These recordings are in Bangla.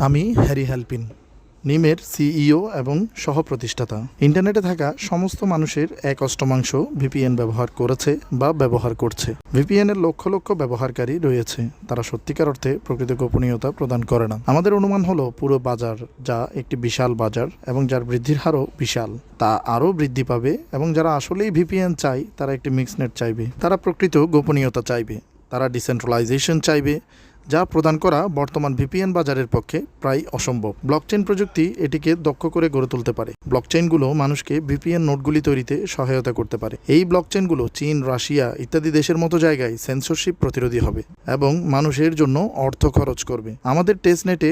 আমি হ্যারি হ্যালপিন, নিমের সিইও এবং সহ প্রতিষ্ঠাতা ইন্টারনেটে থাকা সমস্ত মানুষের এক অষ্টমাংশ ভিপিএন ব্যবহার করেছে বা ব্যবহার করছে। ভিপিএন এর লক্ষ লক্ষ ব্যবহারকারী রয়েছে। তারা সত্যিকার অর্থে প্রকৃত গোপনীয়তা প্রদান করে না। আমাদের অনুমান হলো, পুরো বাজার যা একটি বিশাল বাজার এবং যার বৃদ্ধির হারও বিশাল, তা আরও বৃদ্ধি পাবে এবং যারা আসলেই ভিপিএন চায়, তারা একটি মিক্সনেট চাইবে। তারা প্রকৃত গোপনীয়তা চাইবে। তারা ডিসেন্ট্রালাইজেশন চাইবে। যা প্রদান করা বর্তমান ভিপিএন বাজারের পক্ষে প্রায় অসম্ভব। ব্লকচেন প্রযুক্তি এটিকে দক্ষ করে গড়ে তুলতে পারে। ব্লকচেনগুলো মানুষকে ভিপিএন নোটগুলি তৈরিতে সহায়তা করতে পারে। এই ব্লকচেনগুলো চীন, রাশিয়া ইত্যাদি দেশের মতো জায়গায় সেন্সরশিপ প্রতিরোধী হবে এবং মানুষের জন্য অর্থ খরচ করবে। আমাদের টেস্টনেটে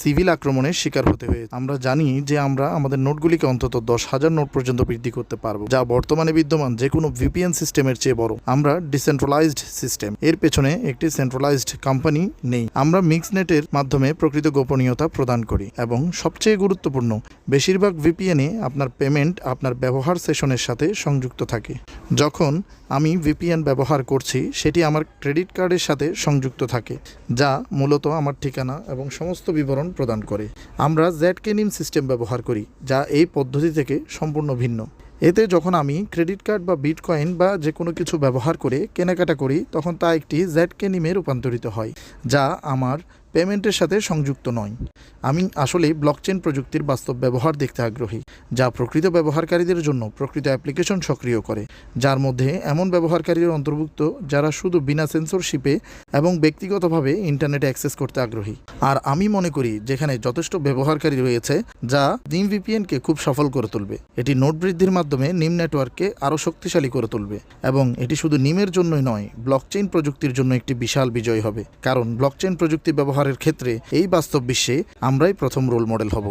সিভিল আক্রমণের শিকার হতে হয়েছে। আমরা জানি যে আমরা আমাদের নোটগুলিকে অন্তত দশ হাজার নোট পর্যন্ত বৃদ্ধি করতে পারব, যা বর্তমানে বিদ্যমান যে কোনো ভিপিএন সিস্টেমের চেয়ে বড়। আমরা ডিসেন্ট্রালাইজড সিস্টেম এর পেছনে একটি সেন্ট্রালাইজড কোম্পানি নেই। আমরা মিক্সনেটের মাধ্যমে প্রকৃত গোপনীয়তা প্রদান করি এবং সবচেয়ে গুরুত্বপূর্ণ, বেশিরভাগ ভিপিএনে আপনার পেমেন্ট আপনার ব্যবহার সেশনের সাথে সংযুক্ত থাকে। যখন আমি ভিপিএন ব্যবহার করছি, সেটি আমার ক্রেডিট কার্ডের সাথে সংযুক্ত থাকে, যা মূলত আমার ঠিকানা এবং সমস্ত বিবরণ প্রদান করে। আমরা জেডকে নিম সিস্টেম ব্যবহার করি, যা এই পদ্ধতি থেকে সম্পূর্ণ ভিন্ন। এতে যখন আমি ক্রেডিট কার্ড বা বিটকয়েন বা যে কোনো কিছু ব্যবহার করে কেনাকাটা করি, তখন তা একটি জ্যাট কেনিমে রূপান্তরিত হয়, যা আমার পেমেন্টের সাথে সংযুক্ত নয়। আমি আসলে ব্লকচেন প্রযুক্তির বাস্তব ব্যবহার দেখতে আগ্রহী, যা প্রকৃত ব্যবহারকারীদের জন্য প্রকৃত অ্যাপ্লিকেশন সক্রিয় করে, যার মধ্যে এমন ব্যবহারকারীর অন্তর্ভুক্ত যারা শুধু বিনা সেন্সরশিপে এবং ব্যক্তিগতভাবে ইন্টারনেটে অ্যাক্সেস করতে আগ্রহী। আর আমি মনে করি যেখানে যথেষ্ট ব্যবহারকারী রয়েছে, যা নিম ভিপিএনকে খুব সফল করে তুলবে। এটি নোট বৃদ্ধির মাধ্যমে নিম নেটওয়ার্ককে আরও শক্তিশালী করে তুলবে। এবং এটি শুধু নিমের জন্যই নয় ব্লকচেইন প্রযুক্তির জন্য একটি বিশাল বিজয় হবে। কারণ ব্লকচেইন প্রযুক্তি ব্যবহারের ক্ষেত্রে এই বাস্তব বিশ্বে আমরাই প্রথম রোল মডেল হব।